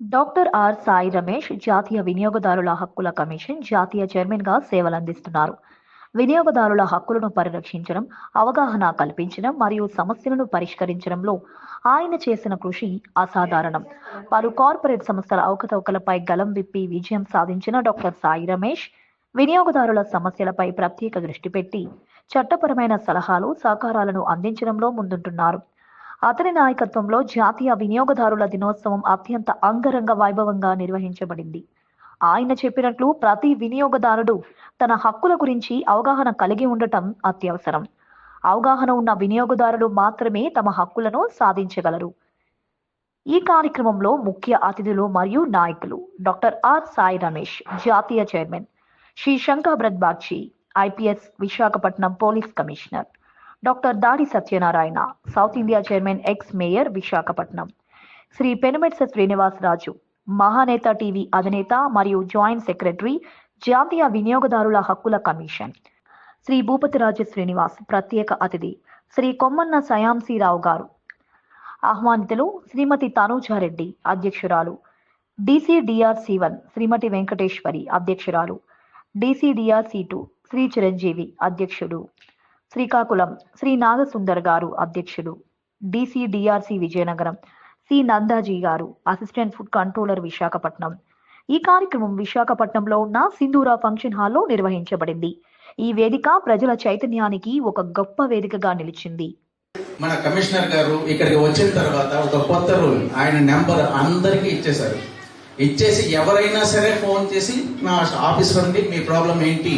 Doctor are Sai Ramesh జాతీయ వినియోగదారుల హక్కుల కమిషన్ జాతీయ చైర్మన్గా సేవలందిస్తున్నారు. వినియోగదారుల హక్కులను పరిరక్షించడం అవగాహన కల్పించడం మరియు సమస్యలను పరిష్కరించడంలో ఆయన చేసిన కృషి అసాధారణం. పలు కార్పొరేట్ సంస్థల అవకతవకలపై గలం విప్పి విజయం సాధించిన డాక్టర్ సాయి రమేష్ వినియోగదారుల సమస్యలపై ప్రత్యేక దృష్టి పెట్టి చట్టపరమైన సలహాలు సహకారాలను అందించడంలో ముందుంటున్నారు. అతని నాయకత్వంలో జాతీయ వినియోగదారుల దినోత్సవం అత్యంత అంగరంగ వైభవంగా నిర్వహించబడింది. ఆయన చెప్పినట్లు ప్రతి వినియోగదారుడు తన హక్కుల గురించి అవగాహన కలిగి ఉండటం అత్యవసరం. అవగాహన ఉన్న వినియోగదారులు మాత్రమే తమ హక్కులను సాధించగలరు. ఈ కార్యక్రమంలో ముఖ్య అతిథులు మరియు నాయకులు డాక్టర్ ఆర్ సాయి రమేష్ జాతీయ chairman Shri Shankar Bagchi IPS Visakhapatnam police commissioner doctor Dadi Satyanarayana south India chairman ex mayor Visakhapatnam. Shri Penumetsa Srinivasaraju మహానేత టీవీ అధినేత మరియు జాయింట్ సెక్రటరీ జాతీయ వినియోగదారుల హక్కుల కమిషన్. శ్రీ భూపతిరాజు శ్రీనివాస్ ప్రత్యేక అతిథి శ్రీ కొమ్మన్న సయాంశీరావు గారు. ఆహ్వానితులు శ్రీమతి తనూజారెడ్డి అధ్యక్షురాలు డిసిడిఆర్సి వన్ శ్రీమతి వెంకటేశ్వరి అధ్యక్షురాలు డిసిడిఆర్సి టూ శ్రీ చిరంజీవి అధ్యక్షుడు. శ్రీకాకుళం శ్రీ నాగసుందర్ గారు అధ్యక్షుడు డిసిడిఆర్సి విజయనగరం సి నందాజీ గారు అసిస్టెంట్ ఫుడ్ కంట్రోలర్ విశాఖపట్నం. ఈ కార్యక్రమం విశాఖపట్నంలో ఉన్న సింధూరా ఫంక్షన్ హాల్లో నిర్వహించబడింది. ఈ వేదిక ప్రజల చైతన్యానికి ఒక గొప్ప వేదికగా నిలిచింది. మన కమిషనర్ గారు ఇక్కడికి వచ్చిన తర్వాత ఒక కొత్త రూల్ ఆయన నెంబర్ అందరికీ ఇచ్చేశారు. ఇచ్చేసి ఎవరైనా సరే ఫోన్ చేసి నా ఆఫీస్ నుండి మీ ప్రాబ్లం ఏంటి?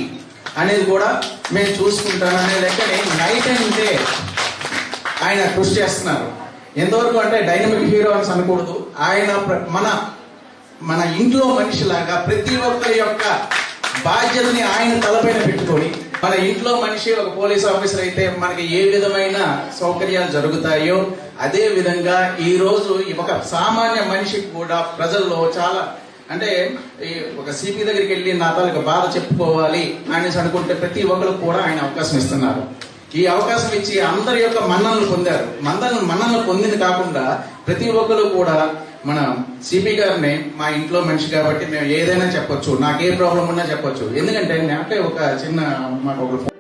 అనేది కూడా మేము చూసుకుంటాం అనే లెక్కని నైట్ అండ్ డే ఆయన కృషి చేస్తున్నారు. ఎంతవరకు అంటే డైనమిక్ హీరో అని అనకూడదు. ఆయన ప్ర- మన మన ఇంట్లో మనిషిలాగా ప్రతి ఒక్కరి యొక్క బాధ్యతని ఆయన తలపైన పెట్టుకొని మన ఇంట్లో మనిషి ఒక పోలీస్ ఆఫీసర్ అయితే మనకి ఏ విధమైన సౌకర్యాలు జరుగుతాయో అదే విధంగా ఈ రోజు ఈ ఒక సామాన్య మనిషికి కూడా ప్రజల్లో చాలా అంటే ఒక సిపి దగ్గరికి వెళ్ళి నా తాలూకు బాధ చెప్పుకోవాలి అనేసి అనుకుంటే ప్రతి ఒక్కరు కూడా ఆయన అవకాశం ఇస్తున్నారు. ఈ అవకాశం ఇచ్చి అందరి యొక్క మన్ననలు పొందారు. మందను మన్ననలు పొందింది కాకుండా ప్రతి ఒక్కరు కూడా మన సిపి గారిని మా ఇంట్లో మనిషి కాబట్టి మేము ఏదైనా చెప్పొచ్చు. నాకు ఏ ప్రాబ్లం ఉన్నా చెప్పొచ్చు. ఎందుకంటే నాకే ఒక చిన్న మాకు ఒక